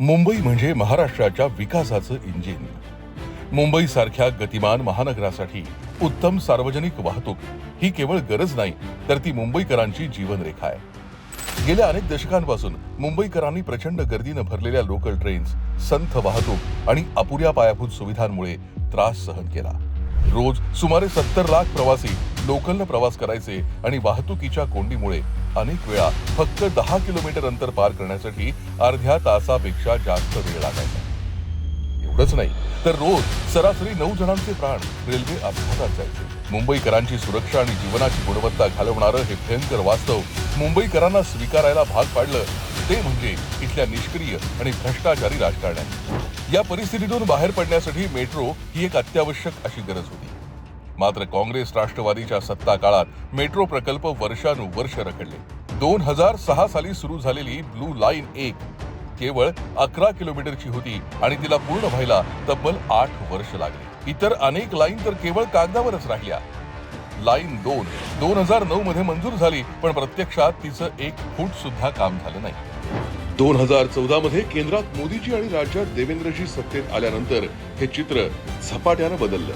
मुंबई म्हणजे महाराष्ट्राच्या विकासाचं इंजिन. मुंबई सारख्या गतिमान महानगरासाठी उत्तम सार्वजनिक वाहतूक ही केवळ गरज नाही तर ती मुंबईकरांची जीवनरेखा आहे. गेल्या अनेक दशकांपासून मुंबईकरांनी प्रचंड गर्दीनं भरलेल्या लोकल ट्रेन्स संथ वाहतूक आणि अपुऱ्या पायाभूत सुविधांमुळे त्रास सहन केला. रोज सुमारे सत्तर लाख प्रवासी लोकलनं प्रवास करायचे आणि वाहतुकीच्या कोंडीमुळे अनेक वेळा फक्त दहा किलोमीटर अंतर पार करण्यासाठी अर्ध्या तासापेक्षा जास्त वेळ लागायचा. एवढंच नाही तर रोज सरासरी नऊ जणांचे प्राण रेल्वे अपघातात जायचे. मुंबईकरांची सुरक्षा आणि जीवनाची गुणवत्ता घालवणारं हे भयंकर वास्तव मुंबईकरांना स्वीकारायला भाग पाडलं ते म्हणजे इथल्या निष्क्रिय आणि भ्रष्टाचारी राजकारण्यांनी. या परिस्थितीतून बाहेर पडण्यासाठी मेट्रो ही एक अत्यावश्यक अशी गरज होती. मात्र काँग्रेस राष्ट्रवादीच्या सत्ता काळात मेट्रो प्रकल्प वर्षानुवर्ष रखडले. दोन हजार सहा साली सुरू झालेली ब्लू लाईन एक केवळ अकरा किलोमीटरची होती आणि तिला पूर्ण व्हायला तब्बल आठ वर्ष लागली. इतर अनेक लाईन तर केवळ कागदावरच राहिल्या. लाईन दोन दोन हजार नऊ मध्ये मंजूर झाली पण प्रत्यक्षात तिचं एक फूट सुद्धा काम झालं नाही. दोन हजार चौदा मध्ये केंद्रात मोदीजी आणि राज्यात देवेंद्रजी सत्तेत आल्यानंतर हे चित्र झपाट्यानं बदललं.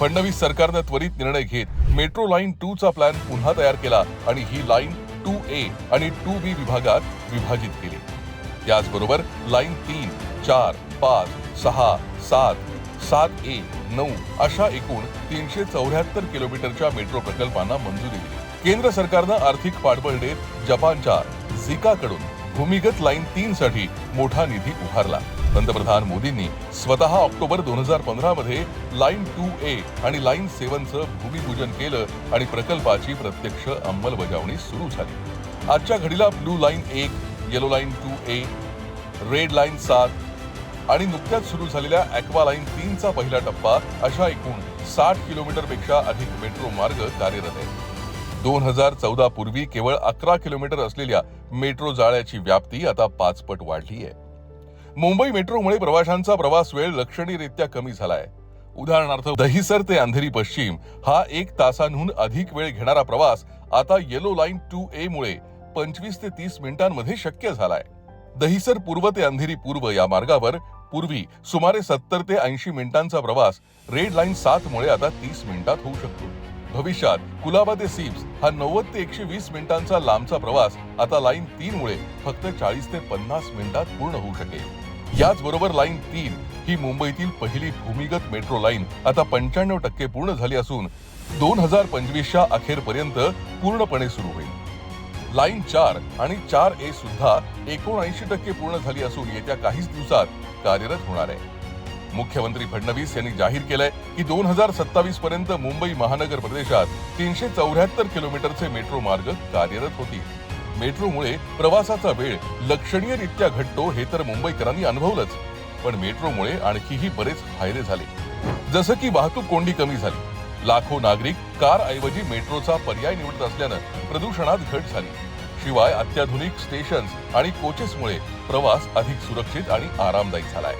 फडणवीस सरकारनं त्वरित निर्णय घेत मेट्रो लाईन टू चा प्लॅन पुन्हा तयार केला आणि ही लाईन टू ए आणि टू बी विभागात विभाजित केली. त्याचबरोबर लाईन तीन चार पाच सहा सात सात ए नऊ अशा एकूण तीनशे चौऱ्याहत्तर किलोमीटरच्या मेट्रो प्रकल्पांना मंजुरी दिली. केंद्र सरकारनं आर्थिक पाठबळ देत जपानच्या झिकाकडून भूमिगत लाईन तीन साठी मोठा निधी उभारला. पंतप्रधान मोदींनी स्वतः ऑक्टोबर दोन हजार पंधरा मध्ये लाईन टू ए आणि लाईन सेव्हनचं भूमिपूजन केलं आणि प्रकल्पाची प्रत्यक्ष अंमलबजावणी सुरू झाली. आजच्या घडीला ब्लू लाईन एक yellow line two A red line सात आणि नुकत्याच सुरू झालेल्या ॲक्वा लाईन तीनचा पहिला टप्पा अशा एकूण साठ किलोमीटरपेक्षा अधिक मेट्रो मार्ग कार्यरत आहे दोन हजार चौदा पूर्वी केवळ अकरा किलोमीटर असलेल्या मेट्रो जाळ्याची व्याप्ती आता पाचपट वाढली आहे. मुंबई मेट्रोमुळे प्रवाशांचा प्रवास वेळ लक्षणीयरित्या कमी झालाय. उदाहरणार्थ दहिसर ते अंधेरी पश्चिम हा एक तासांहून अधिक वेळ घेणारा प्रवास आता येलो लाईन टू ए मुळे पंचवीस ते तीस मिनिटांमध्ये शक्य झालाय. दहिसर पूर्व ते अंधेरी पूर्व या मार्गावर पूर्वी सुमारे सत्तर ते ऐंशी मिनिटांचा प्रवास रेड लाईन सात मुळे आता तीस मिनिटात होऊ शकतो. भविष्यात कुलाबा ते सिप्स हा नव्वद ते एकशे वीस मिनिटांचा लांबचा प्रवास आता लाईन तीन मुळे फक्त चाळीस ते पन्नास मिनिटात पूर्ण होऊ शकेल. याचबरोबर लाईन तीन ही मुंबईतील पहिली भूमिगत मेट्रो लाईन आता पंच्याण्णव टक्के पूर्ण झाली असून दोन हजार पंचवीसच्या अखेरपर्यंत पूर्णपणे सुरू होईल. लाईन चार आणि चार ए सुद्धा एकोणऐंशी टक्के पूर्ण झाली असून येत्या काहीच दिवसात कार्यरत होणार आहे. मुख्यमंत्री फडणवीस यांनी जाहीर केलंय की दोन हजार सत्तावीस पर्यंत मुंबई महानगर प्रदेशात तीनशे चौऱ्याहत्तर किलोमीटरचे मेट्रो मार्ग कार्यरत होतील. मेट्रोमुळे प्रवासाचा वेळ लक्षणीयरित्या घटतो हे तर मुंबईकरांनी अनुभवलंच. पण मेट्रोमुळे आणखीही बरेच फायदे झाले. जसं की वाहतूक कोंडी कमी झाली. लाखो नागरिक कार ऐवजी मेट्रोचा पर्याय निवडत असल्यानं प्रदूषणात घट झाली. शिवाय अत्याधुनिक स्टेशन्स आणि कोचेसमुळे प्रवास अधिक सुरक्षित आणि आरामदायी झालाय.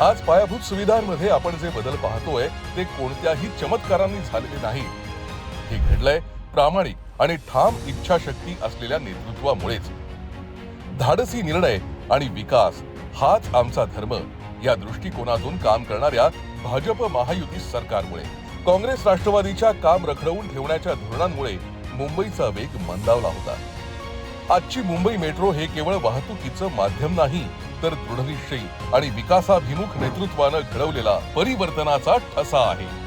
आज पायाभूत सुविधांमध्ये आपण जे बदल पाहतोय ते कोणत्याही चमत्कारांनी झालेले नाही. हे घडलंय प्रामाणिक आणि ठाम इच्छाशक्ती असलेल्या नेतृत्वामुळेच. धाडसी निर्णय आणि विकास हाच आमचा धर्म या दृष्टिकोनातून काम करणाऱ्या भाजप महायुती सरकारमुळे. काँग्रेस राष्ट्रवादीच्या काम रखडवून ठेवण्याच्या धोरणांमुळे मुंबईचा वेग मंदावला होता. आजची मुंबई मेट्रो हे केवळ वाहतुकीचं माध्यम नाही तर दृढनिश्चयी आणि विकासाभिमुख नेतृत्वानं घडवलेला परिवर्तनाचा ठसा आहे.